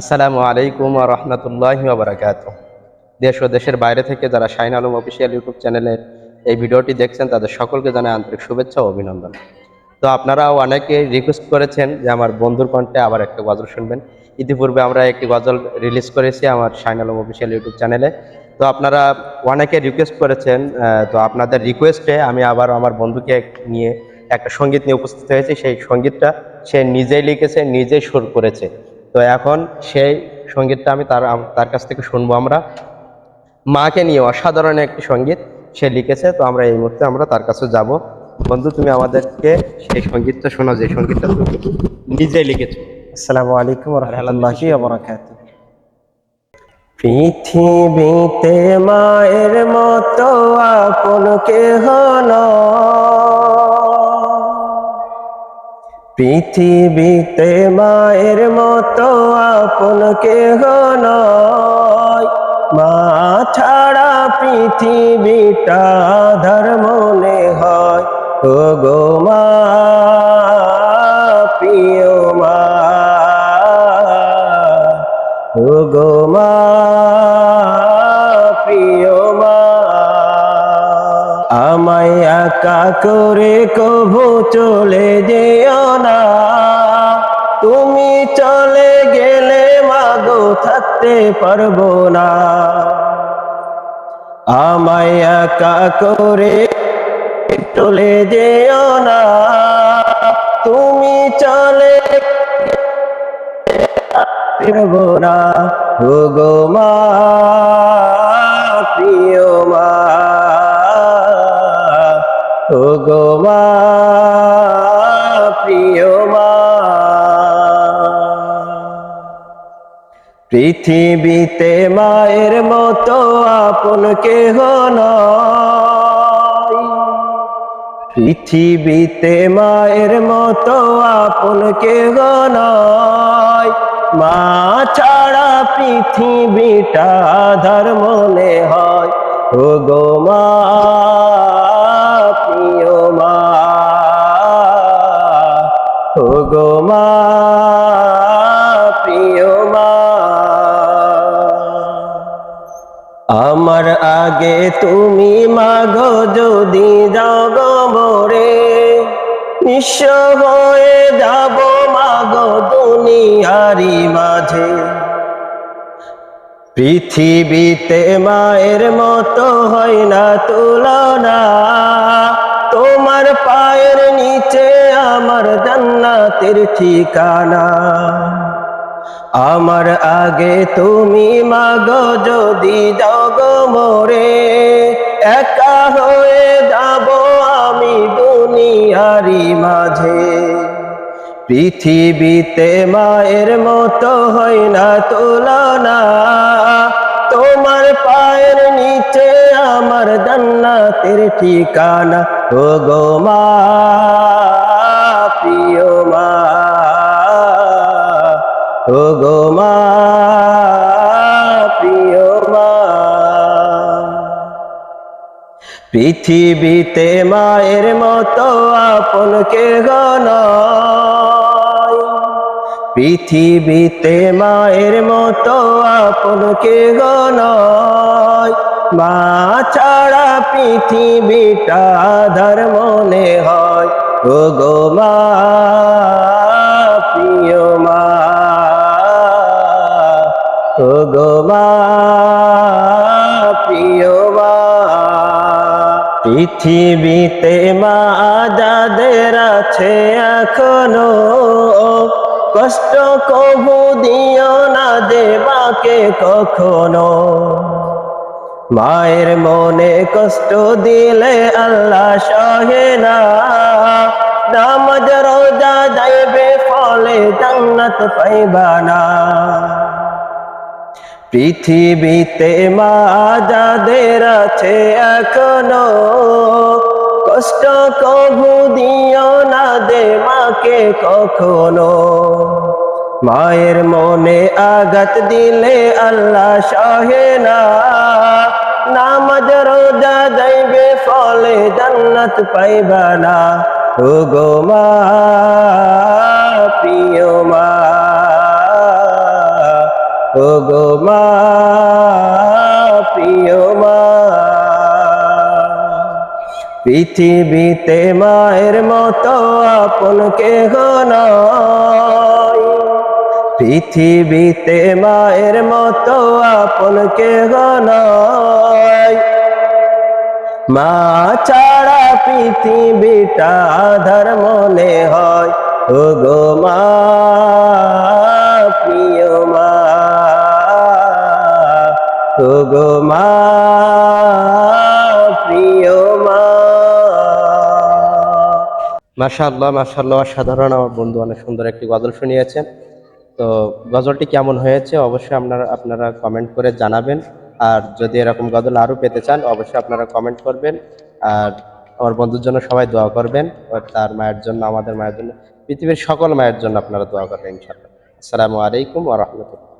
আসসালামু আলাইকুম আ রহমতুল্লাহ বারাকাত দেশ ও দেশের বাইরে থেকে যারা শাইন আলম অফিসিয়াল ইউটিউব চ্যানেলের এই ভিডিওটি দেখছেন, তাদের সকলকে জানাই আন্তরিক শুভেচ্ছা ও অভিনন্দন। তো আপনারাও অনেকে রিকোয়েস্ট করেছেন যে আমার বন্ধুর কণ্ঠে আবার একটা গজল শুনবেন। ইতিপূর্বে আমরা একটি গজল রিলিজ করেছি আমার শাইন আলম অফিসিয়াল ইউটিউব চ্যানেলে। তো আপনারা অনেকে রিকোয়েস্ট করেছেন তো আপনাদের রিকোয়েস্টে আমি আবার আমার বন্ধুকে নিয়ে একটা সংগীত নিয়ে উপস্থিত হয়েছি। সেই সঙ্গীতটা সে নিজেই লিখেছে, নিজেই সুর করেছে। তো এখন সেই সঙ্গীতটা আমি তার তার কাছ থেকে শুনব আমরা। মাকে নিয়ে অসাধারণ একটি সংগীত সে লিখেছে তো আমরা এই মুহূর্তে আমরা তার কাছে যাব। বন্ধু তুমি আমাদেরকে সেই সঙ্গীতটা শোনো যে সঙ্গীতটা তুমি নিজেই লিখেছো। আসসালামু আলাইকুম রহমতুল্লাহি বারাকাতু পৃথিবীতে মায়ের মতো আপন কেহ পৃথিবীতে মায়ের মতো আপন কেহ নয়। মা ছাড়া পৃথিবীটা ধর্ম মনে হয়। ও গো মা আমায় একা করে কভু চলে যেও না। তুমি চলে গেলে মাগো থাকতে পারব না। আমায় একা করে চলে যেও না। তুমি চলে ফিরবো না। গো মা, প্রিয় মা। গো প্রিয় মা, পৃথিবীতে মায়ের মতো আপন কেহ পৃথিবীতে মায়ের মতো আপন কেহ নয় মা ছাড়া পৃথিবীটা আধার মনে হয়। ও গো মা ও গো মা, প্রিয় মা, আমার আগে তুমি মাগো, যদি যাও গো মোরে নিঃস্ব হয়ে যাব মাগো দুনিয়ারি মাঝে। পৃথিবীতে মায়ের মতো হয় না, তুলনা ঠিকানা। আমার আগে তুমি মাগো, যদি জগ মোরে। একা হয়ে যাব আমি দুনিয়ারি মাঝে। পৃথিবীতে মায়ের মতো হয় না তুলনা। তোমার পায়ের নিচে আমার জান্নাতের ঠিকানা। ও গো মা। পৃথিবীতে মায়ের মতো আপন কে নয়? পৃথিবীতে মায়ের মতো আপন কে নয়? মা ছাড়া পৃথিবীটা ধর্ম মনে হয়। ও গো মা পৃথিবীতে মা যাদের আছে এখনও। কষ্ট কবু দিও না মাকে কখনো। মায়ের মনে কষ্ট দিলে আল্লাহ সহে না। নামাজ রোজা যাইবে ফলে জান্নাত পাইবা না। পৃথিবীতে মা যাদের আছে এখনও। কষ্ট কবু দিও না দে মাকে কখনো। মায়ের মনে আঘাত দিলে আল্লাহ সহে না। নামাজ রোজা যাইবে ফলে জান্নাত পাইবা না। ও গো মা, প্রিয় মা। ও গো মা, প্রিয় মা, পৃথিবীতে মায়ের মতো আপন কেহ নয় পৃথিবীতে মায়ের মতো আপন কেহ নয় মা ছাড়া পৃথিবীটা আধার মনে হয় ও গো মা। মাশাআল্লাহ মাশাআল্লাহ, অসাধারণ। আমার বন্ধু অনেক সুন্দর একটি গজল শুনিয়েছেন। তো গজলটি কেমন হয়েছে অবশ্যই আপনারা আপনারা কমেন্ট করে জানাবেন। আর যদি এরকম গজল আরও পেতে চান, অবশ্যই আপনারা কমেন্ট করবেন। আর আমার বন্ধুর জন্য সবাই দোয়া করবেন। তার মায়ের জন্য, আমাদের মায়ের জন্য, পৃথিবীর সকল মায়ের জন্য আপনারা দোয়া করবেন ইনশাআল্লাহ। আসসালামু আলাইকুম ওয়া রাহমাতুল্লাহ।